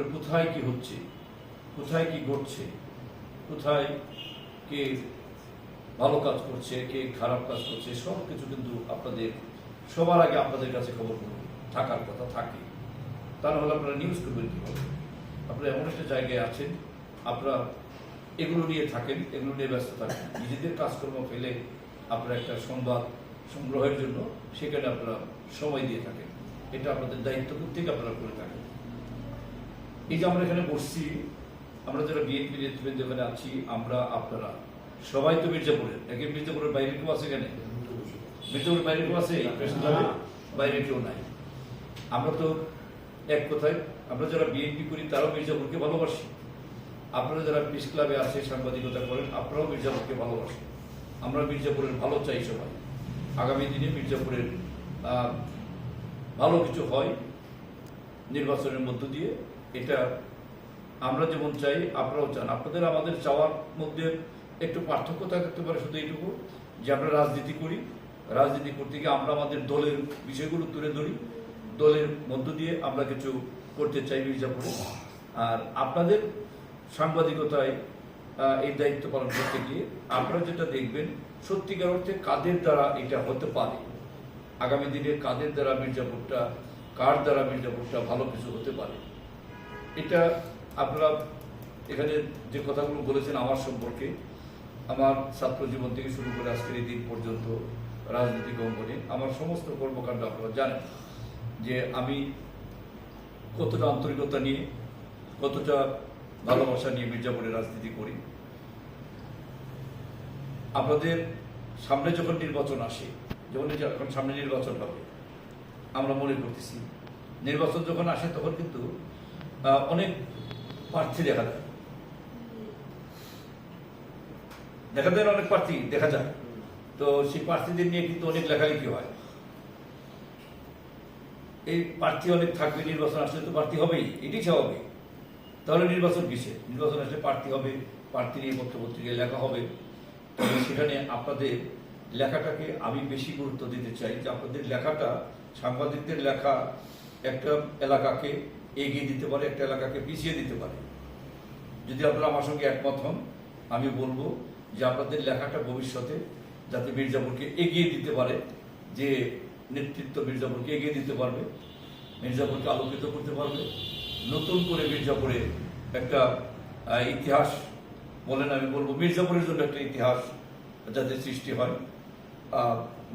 মির্জাপুরের কোথায় কি হচ্ছে? কোথায় কি ঘটছে? কোথায় কে ভালো কাজ করছে, কে খারাপ কাজ করছে সব কিছু কিন্তু আপনাদের, সবার আগে আপনাদের কাছে খবর থাকার কথা থাকে। তা না হলে আপনারা নিউজ করবেন কীভাবে? আপনারা এমন একটা জায়গায় আছেন, আপনারা এগুলো নিয়ে থাকেন, এগুলো নিয়ে ব্যস্ত থাকেন। নিজেদের কাজকর্ম ফেলে আপনারা একটা সংবাদ সংগ্রহের জন্য সেখানে আপনারা সময় দিয়ে থাকেন। এটা আপনাদের দায়িত্ব থেকে আপনারা করে থাকেন। এই যে আমরা এখানে বসছি, আমরা যারা বিএনপি নেতৃবৃন্দ এখানে আছি, আমরা, আপনারা, সবাই তো মির্জাপুরের। একে মির্জাপুরের বাইরে কেউ আছে এখানে? মির্জাপুরের বাইরে কেউ আছে? বাইরে কেউ নাই। আমরা তো এক কথায়, আমরা যারা বিএনপি করি, তারাও মির্জাপুরকে ভালোবাসি। আপনারা যারা প্রেস ক্লাবে আছে, সাংবাদিকতা করেন, আপনারাও মির্জাপুরকে ভালোবাসেন। আমরা মির্জাপুরের ভালো চাই সবাই। আগামী দিনে মির্জাপুরের ভালো কিছু হয় নির্বাচনের মধ্য দিয়ে। এটা আমরা যেমন চাই, আপনারাও চান। আপনাদের আমাদের চাওয়ার মধ্যে একটু পার্থক্য থাকতে পারে শুধু এইটুকু, যে আমরা রাজনীতি করি। রাজনীতি করতে গিয়ে আমরা আমাদের দলের বিষয়গুলো তুলে ধরি। দলের মধ্য দিয়ে আমরা কিছু করতে চাই মির্জাপুরে আর আপনাদের সাংবাদিকতায় এই দায়িত্ব পালন করতে গিয়ে আপনারা যেটা দেখবেন, সত্যিকার অর্থে কাদের দ্বারা এটা হতে পারে? আগামী দিনে কাদের দ্বারা মির্জাপুরটা, কার দ্বারা মির্জাপুরটা ভালো কিছু হতে পারে? এটা আপনারা এখানে যে কথাগুলো বলেছেন আমার সম্পর্কে, আমার ছাত্র জীবন থেকে শুরু করে আজকের এই দিন পর্যন্ত রাজনৈতিক অঙ্গনে আমার সমস্ত কর্মকাণ্ড আপনারা জানেন যে আমি কতটা আন্তরিকতা নিয়ে, কতটা ভালোবাসা নিয়ে মির্জাপুরে রাজনীতি করি। আপনাদের সামনে যখন নির্বাচন আসে, যখন এখন সামনে নির্বাচন হবে, আমরা মনে করতেছি, নির্বাচন যখন আসে তখন কিন্তু অনেক প্রার্থী দেখা যায়। দেখা যায় অনেক প্রার্থী দেখা যায়। তো সেই প্রার্থীদের নিয়ে কিন্তু অনেক লেখালেখি হয়। এই প্রার্থী অনেক থাকবে, নির্বাচন আসলে তো প্রার্থী হবেই, এটাই স্বাভাবিক। তাহলে নির্বাচন কিসে নির্বাচন আসলে প্রার্থী হবে, প্রার্থী নিয়ে পত্রপত্রিকায় লেখা হবে। সেখানে আপনাদের লেখাটাকে আমি বেশি গুরুত্ব দিতে চাই যে আপনাদের লেখাটা সাংবাদিকদের লেখা একটা এলাকাকে এগিয়ে দিতে পারে, একটা এলাকাকে পিছিয়ে দিতে পারে। যদি আপনারা আমার সঙ্গে একমত হন, আমি বলব যে আপনাদের লেখাটা ভবিষ্যতে যাতে মির্জাপুরকে এগিয়ে দিতে পারে, যে নেতৃত্ব মির্জাপুরকে এগিয়ে দিতে পারবে, মির্জাপুরকে আলোকিত করতে পারবে। নতুন করে মির্জাপুরে একটা ইতিহাস বলেন আমি বলব, মির্জাপুরের জন্য একটা ইতিহাস যাতে সৃষ্টি হয়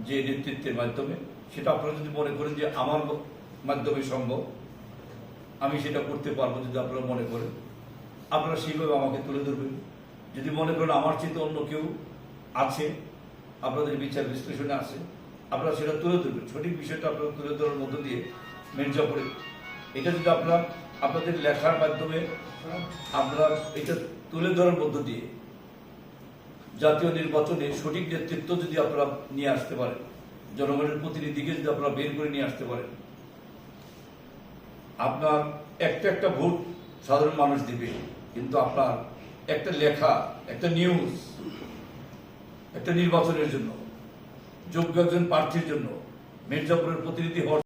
যে নেতৃত্বের মাধ্যমে। সেটা আপনারা যদি মনে করেন যে আমার মাধ্যমে সম্ভব আমি সেটা করতে পারব যদি আপনারা মনে করেন। আপনারা সেইভাবে আমাকে তুলে ধরবেন। যদি মনে করেন আমার চেয়ে অন্য কেউ আছে, আপনাদের বিচার বিশ্লেষণে আছে, আপনারা সেটা তুলে ধরবেন। সঠিক বিষয়টা আপনারা তুলে ধরার মধ্য দিয়ে মির্জাপুরে এটা যদি আপনারা, আপনাদের লেখার মাধ্যমে আপনারা এটা তুলে ধরার মধ্য দিয়ে জাতীয় নির্বাচনে সঠিক নেতৃত্ব যদি আপনারা নিয়ে আসতে পারেন, জনগণের প্রতিনিধিকে যদি আপনারা বের করে নিয়ে আসতে পারেন আপনার একটা একটা ভোট সাধারণ মানুষ দিবে, কিন্তু আপনার একটা লেখা, একটা নিউজ একটা নির্বাচনের জন্য, যোগ্য একজন প্রার্থীর জন্য মির্জাপুরের প্রতিনিধি হওয়ার